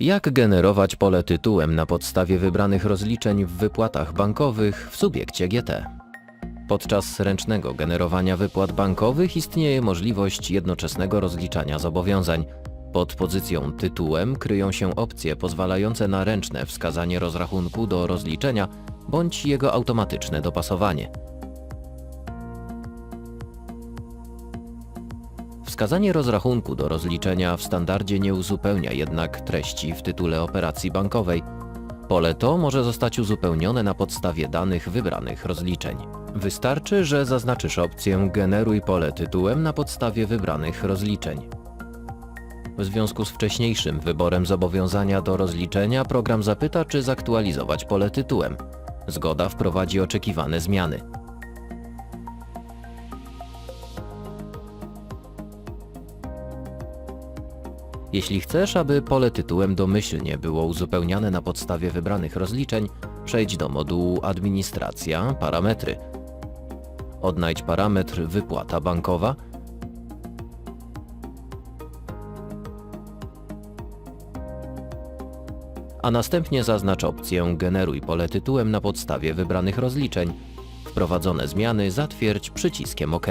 Jak generować pole tytułem na podstawie wybranych rozliczeń w wypłatach bankowych w subiekcie GT? Podczas ręcznego generowania wypłat bankowych istnieje możliwość jednoczesnego rozliczania zobowiązań. Pod pozycją tytułem kryją się opcje pozwalające na ręczne wskazanie rozrachunku do rozliczenia bądź jego automatyczne dopasowanie. Wskazanie rozrachunku do rozliczenia w standardzie nie uzupełnia jednak treści w tytule operacji bankowej. Pole to może zostać uzupełnione na podstawie danych wybranych rozliczeń. Wystarczy, że zaznaczysz opcję Generuj pole tytułem na podstawie wybranych rozliczeń. W związku z wcześniejszym wyborem zobowiązania do rozliczenia program zapyta, czy zaktualizować pole tytułem. Zgoda wprowadzi oczekiwane zmiany. Jeśli chcesz, aby pole tytułem domyślnie było uzupełniane na podstawie wybranych rozliczeń, przejdź do modułu Administracja, Parametry. Odnajdź parametr Wypłata bankowa, a następnie zaznacz opcję Generuj pole tytułem na podstawie wybranych rozliczeń. Wprowadzone zmiany zatwierdź przyciskiem OK.